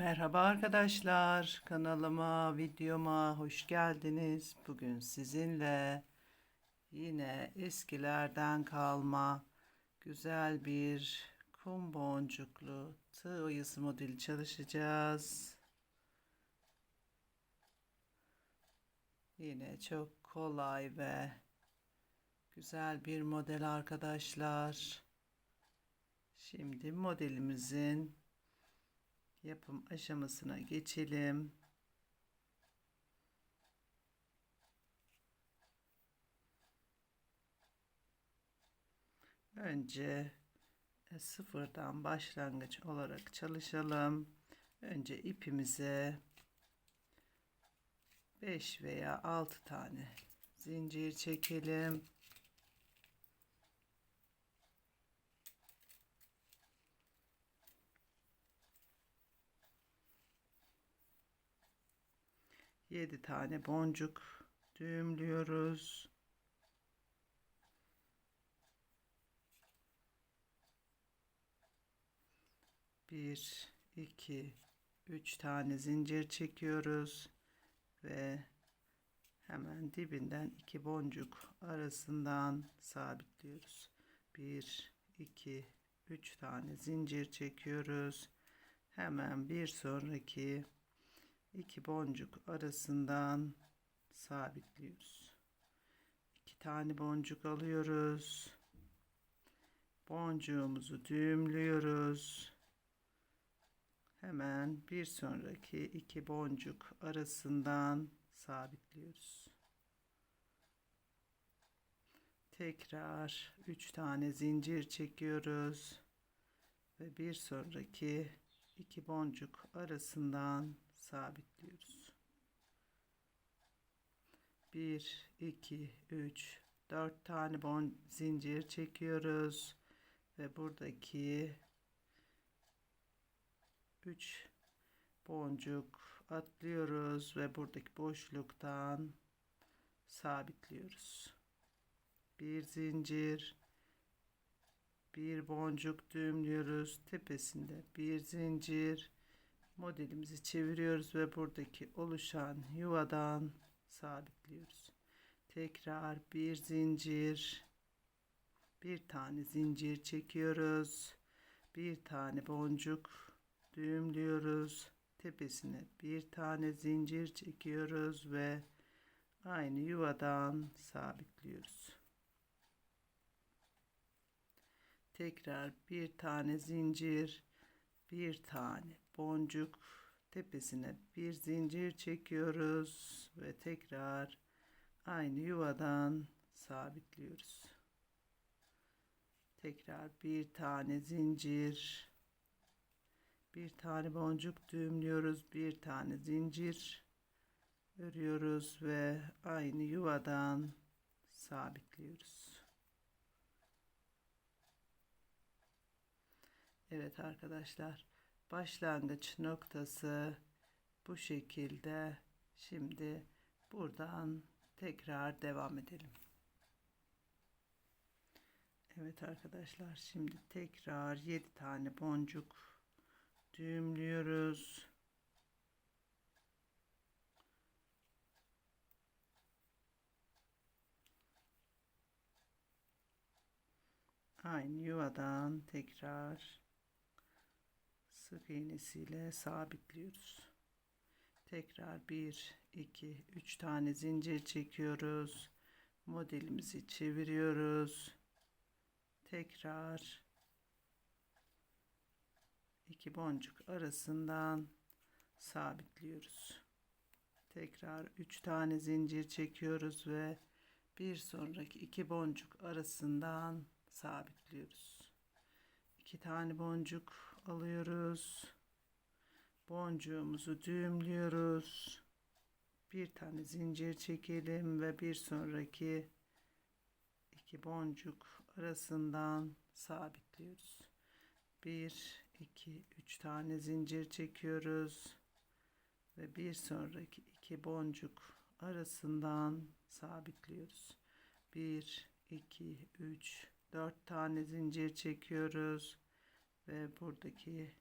Merhaba arkadaşlar, kanalıma, videoma hoş geldiniz. Bugün sizinle yine eskilerden kalma güzel bir kum boncuklu tığ oyası modeli çalışacağız. Yine çok kolay ve güzel bir model arkadaşlar. Şimdi modelimizin yapım aşamasına geçelim. Önce e, sıfırdan başlangıç olarak çalışalım. Önce ipimize 5 veya 6 tane zincir çekelim. Yedi tane boncuk düğümlüyoruz. Bir, iki, üç tane zincir çekiyoruz ve hemen dibinden iki boncuk arasından sabitliyoruz. Bir, iki, üç tane zincir çekiyoruz. Hemen bir sonraki iki boncuk arasından sabitliyoruz. İki tane boncuk alıyoruz. Boncuğumuzu düğümlüyoruz. Hemen bir sonraki iki boncuk arasından sabitliyoruz. Tekrar üç tane zincir çekiyoruz ve bir sonraki iki boncuk arasından sabitliyoruz. 1 2 3 4 tane bon zincir çekiyoruz ve buradaki 3 boncuk atlıyoruz ve buradaki boşluktan sabitliyoruz. Bir zincir bir boncuk düğümlüyoruz tepesinde bir zincir modelimizi çeviriyoruz ve buradaki oluşan yuvadan sabitliyoruz. Tekrar bir zincir bir tane zincir çekiyoruz. Bir tane boncuk düğümlüyoruz. Tepesine bir tane zincir çekiyoruz ve aynı yuvadan sabitliyoruz. Tekrar bir tane zincir bir tane boncuk tepesine bir zincir çekiyoruz ve tekrar aynı yuvadan sabitliyoruz. Tekrar bir tane zincir bir tane boncuk düğümlüyoruz bir tane zincir örüyoruz ve aynı yuvadan sabitliyoruz. Evet arkadaşlar başlangıç noktası bu şekilde. Şimdi buradan tekrar devam edelim. Evet arkadaşlar şimdi tekrar 7 tane boncuk düğümlüyoruz. Aynı yuvadan tekrar sık iğnesiyle sabitliyoruz. Tekrar 1 2 3 tane zincir çekiyoruz. Modelimizi çeviriyoruz. Tekrar iki boncuk arasından sabitliyoruz. Tekrar 3 tane zincir çekiyoruz ve bir sonraki iki boncuk arasından sabitliyoruz. 2 tane boncuk alıyoruz. Boncuğumuzu düğümlüyoruz. Bir tane zincir çekelim ve bir sonraki iki boncuk arasından sabitliyoruz. 1 2 3 tane zincir çekiyoruz ve bir sonraki iki boncuk arasından sabitliyoruz. 1 2 3 4 tane zincir çekiyoruz ve buradaki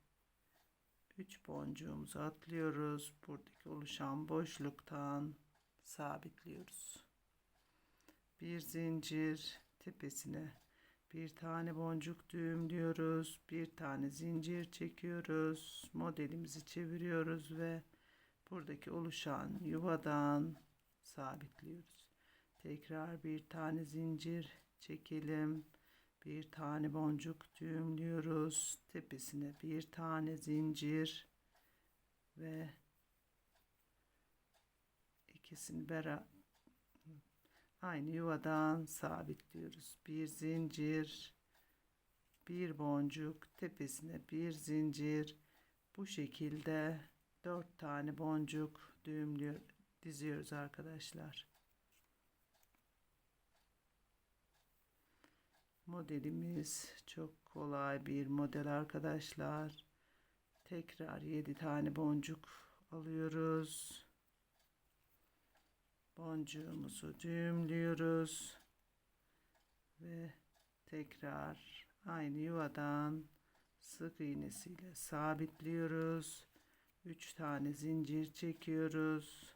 3 boncuğumuzu atlıyoruz. Buradaki oluşan boşluktan sabitliyoruz. Bir zincir tepesine bir tane boncuk düğümlüyoruz. Bir tane zincir çekiyoruz. Modelimizi çeviriyoruz ve buradaki oluşan yuvadan sabitliyoruz. Tekrar bir tane zincir çekelim. Bir tane boncuk düğümlüyoruz. Tepesine bir tane zincir ve ikisini beraber aynı yuvadan sabitliyoruz. Bir zincir, bir boncuk, tepesine bir zincir. Bu şekilde dört tane boncuk düğümlüyor, diziyoruz arkadaşlar. Modelimiz çok kolay bir model arkadaşlar. Tekrar 7 tane boncuk alıyoruz. Boncuğumuzu düğümlüyoruz. Ve tekrar aynı yuvadan sık iğnesiyle sabitliyoruz. 3 tane zincir çekiyoruz.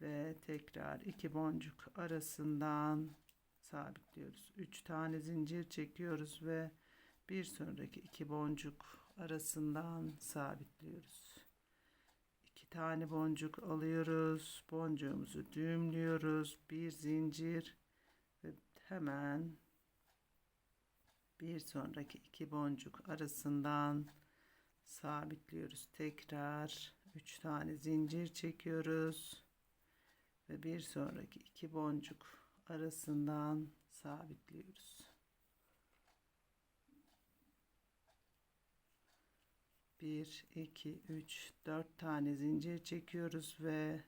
Ve tekrar iki boncuk arasından sabitliyoruz. 3 tane zincir çekiyoruz ve bir sonraki iki boncuk arasından sabitliyoruz. 2 tane boncuk alıyoruz. Boncuğumuzu düğümlüyoruz. Bir zincir ve hemen bir sonraki iki boncuk arasından sabitliyoruz. Tekrar 3 tane zincir çekiyoruz ve bir sonraki iki boncuk arasından sabitliyoruz. Bir, iki, üç, dört tane zincir çekiyoruz ve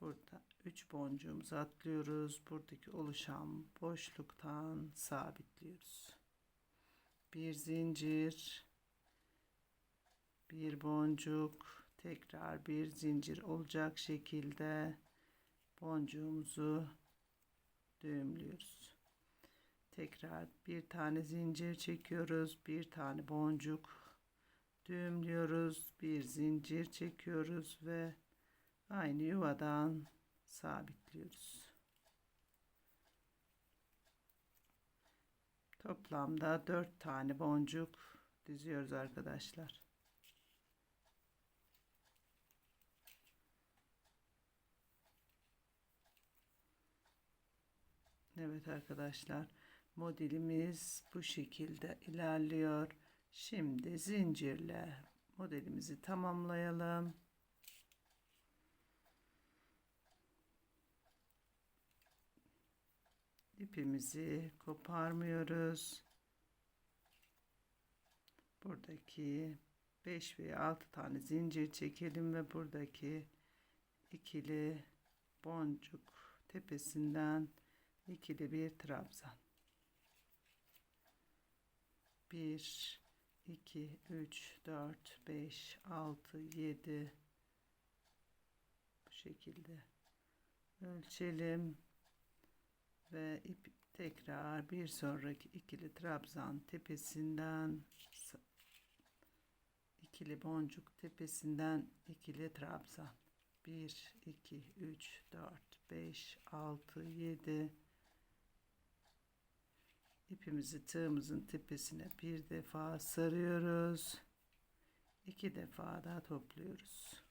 burada üç boncuğumuzu atlıyoruz. Buradaki oluşan boşluktan sabitliyoruz. Bir zincir, bir boncuk, tekrar bir zincir olacak şekilde boncuğumuzu düğümlüyoruz. Tekrar bir tane zincir çekiyoruz. Bir tane boncuk düğümlüyoruz. Bir zincir çekiyoruz ve aynı yuvadan sabitliyoruz. Toplamda 4 tane boncuk diziyoruz arkadaşlar. Evet arkadaşlar modelimiz bu şekilde ilerliyor. Şimdi zincirle modelimizi tamamlayalım. İpimizi koparmıyoruz. Buradaki 5 veya 6 tane zincir çekelim ve buradaki ikili boncuk tepesinden ikili bir trabzan. 1 2 3 4 5 6 7 bu şekilde ölçelim. Ve ip tekrar bir sonraki ikili trabzan tepesinden ikili boncuk tepesinden ikili trabzan. 1 2 3 4 5 6 7 ipimizi tığımızın tepesine bir defa sarıyoruz. iki defa daha topluyoruz.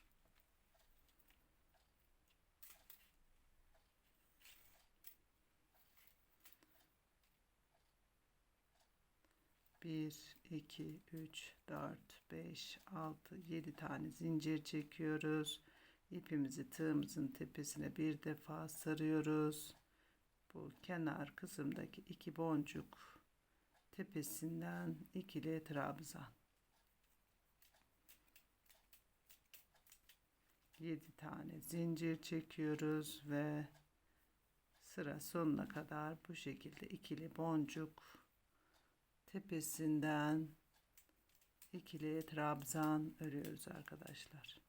Bir, iki, üç, dört, beş, altı, yedi tane zincir çekiyoruz. İpimizi tığımızın tepesine bir defa sarıyoruz bu kenar kısımdaki iki boncuk tepesinden ikili trabzan 7 tane zincir çekiyoruz ve sıra sonuna kadar bu şekilde ikili boncuk tepesinden ikili trabzan örüyoruz arkadaşlar.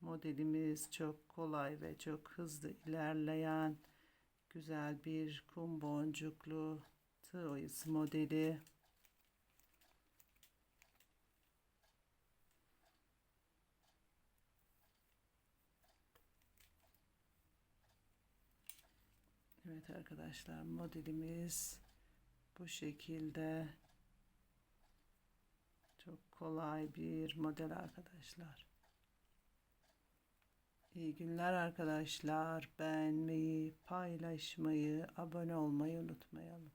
Modelimiz çok kolay ve çok hızlı ilerleyen güzel bir kum boncuklu tığ oyası modeli. Evet arkadaşlar modelimiz bu şekilde çok kolay bir model arkadaşlar. İyi günler arkadaşlar. Beğenmeyi, paylaşmayı, abone olmayı unutmayalım.